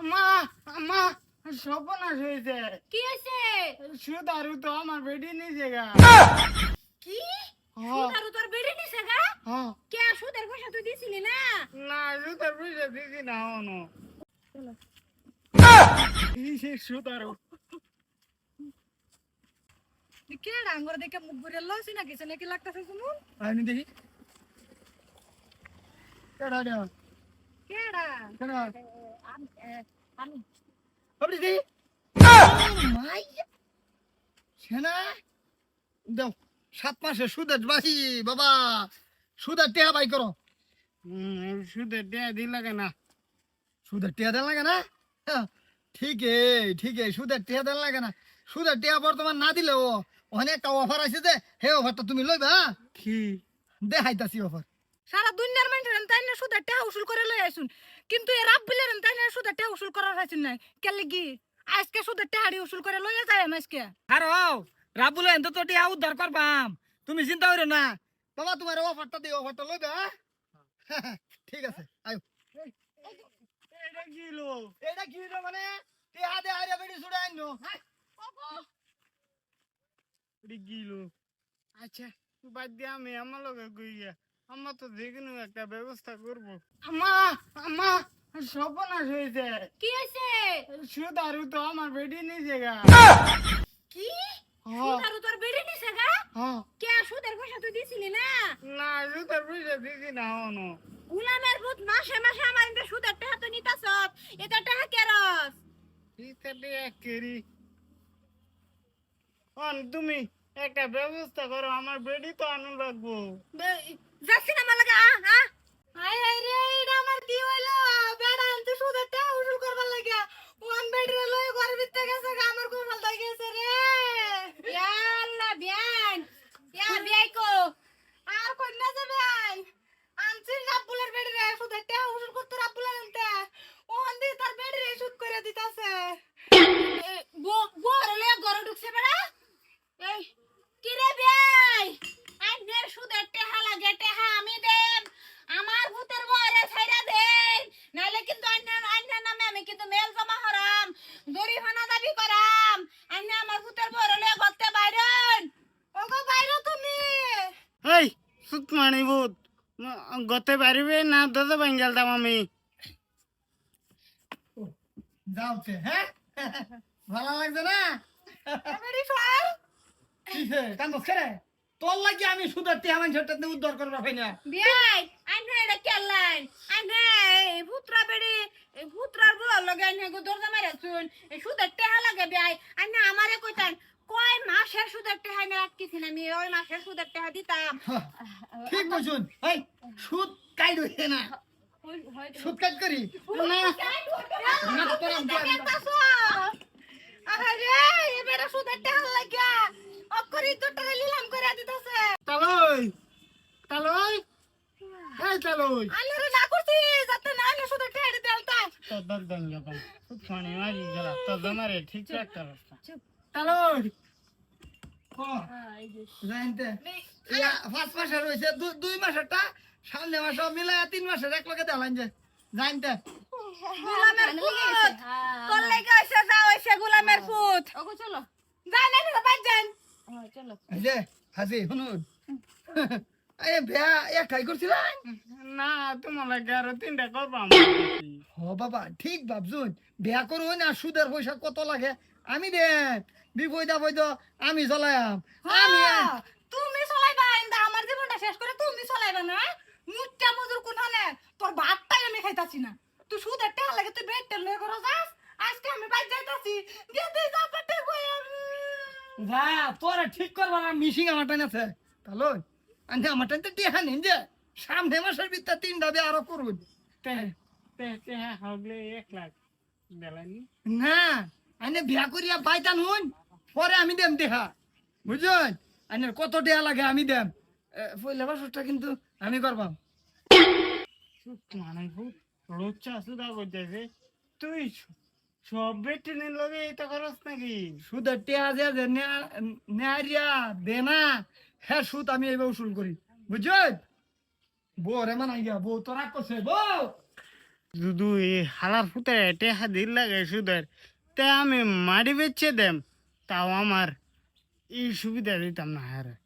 আমা আমা সর্বনাশ হয়েছে। কি হয়েছে? সুদারু তো আমার বেডি নিচে গা। কি? সুদারু তোর বেড়ে নিছে গা? কে সুদের পয়সা তুই দিছিলি না? না সুদার পয়সা দিছি না হনো সুদারু। কে ডাঙ্গর দেখে মুখ ঘুরে লছি না কিছু নাকি লাগতাছে শুনুন। আমি দেখি। কেডা কেডা? কেডা? সেনা দাও সাত মাসে সুদের বাসি বাবা। সুদের টেহা বাই করো। সুদের টেহা লাগে না। সুদের টেহা দেন লাগে না? হ্যাঁ, সুদের টেহা দেন লাগে না। সুদের টেহা বর্তমান না দিলেও অনেকটা অফার আছে যে হে অফারটা তুমি লইবা কি? দেখাইতাছি অফার। সারা দুনিয়ার মানুষের তাই না সুদের টাকা উসুল করে লই আইছুন কিন্তু এ রাব্বিলের তাই না সুদের টাকা উসুল করার আইছুন নাই। কেলে কি আজকে সুদের টাকা উসুল করে লই যায় আমি আজকে। আরে রাবুল এত তো টিয়া উদ্ধার করবাম। তুমি চিন্তা করো না। বাবা তোমার অফারটা দিও অফারটা লইবে হ্যাঁ? ঠিক আছে আয়ো। এটা কি লো এটা কি লো মানে? টিয়া দে আরে বেডি ছুড়ে আইনো। এটা কি লো আচ্ছা। বাদ দিয়ে আমি আমার লগে গইয়া আমার তো যেকোনো একটা ব্যবস্থা করব। আমা আমা সর্বনাশ হয়েছে। কি হইছে সুদারু তো আমার বেডি নিচে গা। কি? হ্যাঁ। সুদারু তোর বেড়ে নিছে গা? হ্যাঁ। কে সুদের পয়সা তুই দিছিলি না? না সুদার পয়সা দিছি না হনো গুলামের ভূত মাসে মাসে আমার ইন্দে সুদের টাকা তো নিতাছ। এটা টাকা কেরস কেরি অন তুমি একটা ব্যবস্থা করো আমার বেডি তো আনু লাগবো। যাচ্ছি না আমার লাগে আ আ আয় আয় রে এটা আমার কি হইল বেড়া আনতে সুদের টাকা উসুল করবার লাগে ওয়ান বেড রে লই ঘর ভিতরে গেছে গা, আমার কোন ফালতা গেছে রে ইয়াল্লা বিয়ান ইয়া বিয়াই কো আর কোন না যাবে আই আনছি রাব্বুলের বেড রে সুদের টাকা উসুল করতে রাব্বুলের আনতে ওহান দি তার বেড রে শুট করে দিতাছে বো বড় লে গরু ঢুকছে বেড়া এই কি রে বিয়াই আইনের সুদের টেহা লাগে টেহা আমি দেব আমার ভূতের বরে ছাইরা দেন নাইলে কিন্তু আইনের আইনের নামে আমি কিন্তু মেল জমা হরাম জরিমানা দাবি করাম আইনে আমার ভূতের বরে লয়ে গতে বাইরন ওগো বাইরো তুমি ভূত গতে পারিবে না দাদা বেঙ্গল দাম আমি যাওতে হ্যাঁ ভালো লাগছে না কান্দস করে তোর লাগি আমি সুদের টিয়া মানুষের উদ্ধার করবার পাই না বিয়াই আইনে এটা কেলাইন আইনে এই ভূতরা বেড়ি ভূতরার বল লগে আইনে গো দরজা মারে শুন সুদের টেহা লাগে বিয়াই আইনে আমারে কইতান কয় মাসের সুদের টেহা না না আমি? ওই মাসের সুদের টেহা দিতাম। ঠিক বলছুন। এই সুদ কাইড হইছে না। সুদ কাইড করি? না না, তোরা দিয়া- আরে এবারে সুদের টেহা লাগা অকরি দুটারে লিলাম করে দিতেছে। তালই তালই এই তালই। আল্লাহরে না করছি যাতে না আলে সুদের ফানি মারি গেল তোর দমারে ঠিক একটা রাস্তা চুপ। রয়েছে দু- দুই মাসেরটা সামনে মাস মিলাই তিন মাসের এক লগে দেওয়া যে। জানতে গোলামের পুত! তোর লেগে হইছে যা হইছে গোলামের পুত! ওগো চলো। যাই না না বাদ যান! চলো। এই যে হাসি শুনুন। এই বিয়া একটাই করছিলেন না তোমার লাগে আরও তিনটা করবাম হ বাবা ঠিক ভাবছুন। বিয়া করুন আর সুদের পয়সা কত লাগে? আমি দেন বিপদ আপদ আমি চলায়াম আমি তুমি চলাইবা ইন্দা আমার জীবনটা শেষ করে তুমি চলাইবা না? মুচ্চা মজুর কোনখানে তোর ভাতটাই আমি খাইতাছি না। তুই সুদের টাকা লাগে তুই বেড লয়ে করো যাস আজকে আমি বাইর যাইতাছি। দিয়ে দে যা পেটে কই যা তোরা ঠিক করবা না মিশিং আমার টাইম আছে। তাহলে আমি আমার টাইম তো টিহা নিন যে সামনে মাসের ভিতরে তিনটা বিয়া আরও করুন না আমি বিয়া করিয়া পাইতান হুন? পরে আমি দেম দেখা। বুঝছেন? আইনের কত দেয়া লাগে আমি দেম। পয়লা বছরটা কিন্তু আমি করবাম। মানে সুদা করতেছে তুই সব বেটিনের লগে এটা করস নাকি? সুদের টেয়া যে নেয়ারিয়া দে না হ্যাঁ সুদ আমি এইবার উসুল করি। বুঝছেন? বউ রে মানাই গিয়া বউ তো রাগ করছে বউ! এই হালার ফুতে টেহা দিল লাগে সুদের। তে আমি মাটি বেচে দেম তাও আমার এই সুবিধা দিতাম না হ্যাঁ